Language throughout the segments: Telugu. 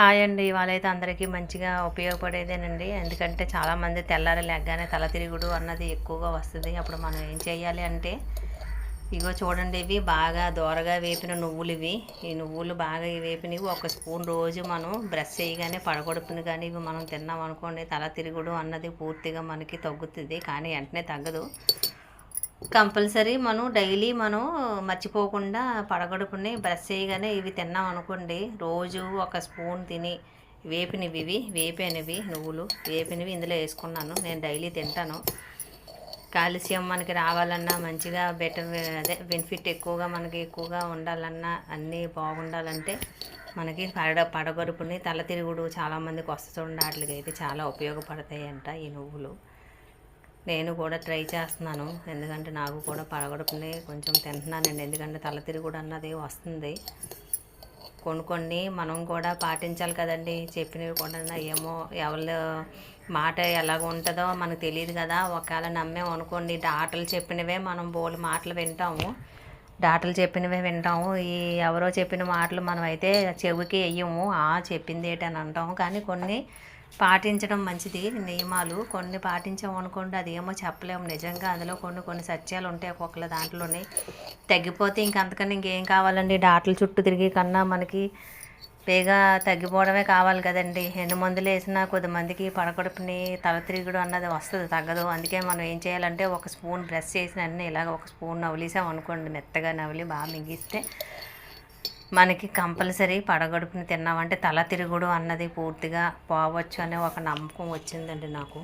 హాయ్ అండి. ఇవాళైతే అందరికీ మంచిగా ఉపయోగపడేదేనండి. ఎందుకంటే చాలామంది తెల్లారి లెగ్గానే తల తిరుగుడు అన్నది ఎక్కువగా వస్తుంది. అప్పుడు మనం ఏం చేయాలి అంటే ఇగో చూడండి ఇవి బాగా దోరగా వేపిన నువ్వులు ఇవి. ఈ నువ్వులు బాగా వేపినవి ఒక స్పూన్ రోజు మనం బ్రష్ చేయగానే పడగొడుపుని కానీ ఇవి మనం తిన్నాం అనుకోండి తల తిరుగుడు అన్నది పూర్తిగా మనకి తగ్గుతుంది. కానీ వెంటనే తగ్గదు. కంపల్సరీ మనం డైలీ మనం మర్చిపోకుండా పడగడుపుని బ్రష్ చేయగానే ఇవి తిన్నాం అనుకోండి రోజు ఒక స్పూన్ తిని వేపినవి ఇవి వేపినవి నువ్వులు వేపినవి ఇందులో వేసుకున్నాను నేను డైలీ తింటాను. కాల్షియం మనకి రావాలన్నా మంచిగా బెటర్ అదే బెనిఫిట్ ఎక్కువగా మనకి ఎక్కువగా ఉండాలన్నా అన్నీ బాగుండాలంటే మనకి పడ పడగడుపుని తల తిరుగుడు చాలామందికి వస్తుండే వాటికి అయితే చాలా ఉపయోగపడతాయంట ఈ నువ్వులు. నేను కూడా ట్రై చేస్తున్నాను. ఎందుకంటే నాకు కూడా పడగొడుకుని కొంచెం తింటున్నానండి. ఎందుకంటే తల తిరుగుడు అన్నది వస్తుంది. కొన్ని కొన్ని మనం కూడా పాటించాలి కదండి. చెప్పినవి కూడా ఏమో ఎవరి మాట ఎలాగ ఉంటుందో మనకు తెలియదు కదా. ఒకవేళ నమ్మేమనుకోండి డాటలు చెప్పినవే మనం బోలు మాటలు వింటాము. డాటలు చెప్పినవే వింటాము. ఈ ఎవరో చెప్పిన మాటలు మనం అయితే చెవికి వెయ్యము ఆ చెప్పింది ఏంటని అంటాము కానీ కొన్ని పాటించడం మంచిది. నియమాలు కొన్ని పాటించాము అనుకోండి అది ఏమో చెప్పలేము. నిజంగా అందులో కొన్ని కొన్ని సత్యాలు ఉంటాయి ఒక్కొక్కల దాంట్లోనే. తగ్గిపోతే ఇంకంతకన్నా ఇంకేం కావాలండి? డాటల చుట్టూ తిరిగి కన్నా మనకి బేగా తగ్గిపోవడమే కావాలి కదండి. ఎన్ని మందులు వేసినా కొద్దిమందికి పడకడుపుని తల తిరుగుడు అన్నది వస్తుంది తగ్గదు. అందుకే మనం ఏం చేయాలంటే ఒక స్పూన్ బ్రష్ చేసిన అన్నీ ఇలాగ ఒక స్పూన్ నవలిసాం అనుకోండి మెత్తగా నవలి బాగా మిగిస్తే మనకి కంపల్సరీ పడగడుపుని తిన్నామంటే తల తిరుగుడు అన్నది పూర్తిగా పోవచ్చు అనే ఒక నమ్మకం వచ్చిందండి నాకు.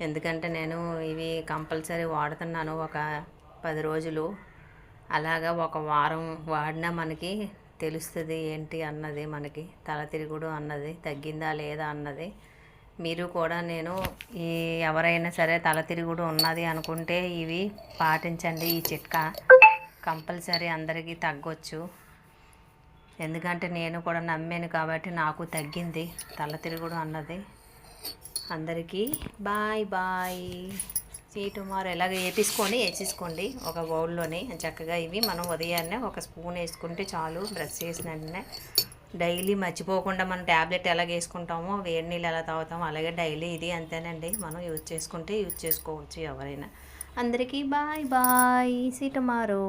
ఎందుకంటే నేను ఇవి కంపల్సరీ వాడుతున్నాను ఒక పది రోజులు. అలాగా ఒక వారం వాడినా మనకి తెలుస్తుంది ఏంటి అన్నది మనకి? తల తిరుగుడు అన్నది తగ్గిందా లేదా అన్నది. మీరు కూడా నేను ఈ ఎవరైనా సరే తల తిరుగుడు ఉన్నది అనుకుంటే ఇవి పాటించండి. ఈ చిట్కా కంపల్సరీ అందరికీ తగ్గొచ్చు. ఎందుకంటే నేను కూడా నమ్మాను కాబట్టి నాకు తగ్గింది తల తిరుగుడు అన్నది. అందరికీ బాయ్ బాయ్. సీ టుమారో ఎలాగ వేపించుకొని వేసేసుకోండి. ఒక బౌల్లోని చక్కగా ఇవి. మనం ఉదయాన్నే ఒక స్పూన్ వేసుకుంటే చాలు బ్రష్ చేసిన వెంటనే. డైలీ మర్చిపోకుండా మనం ట్యాబ్లెట్ ఎలా వేసుకుంటామో వేడి నీళ్ళు ఎలా తాగుతామో అలాగే డైలీ ఇది అంతేనండి. మనం యూజ్ చేసుకుంటే యూజ్ చేసుకోవచ్చు ఎవరైనా. అందరికీ బాయ్ బాయ్. See tomorrow.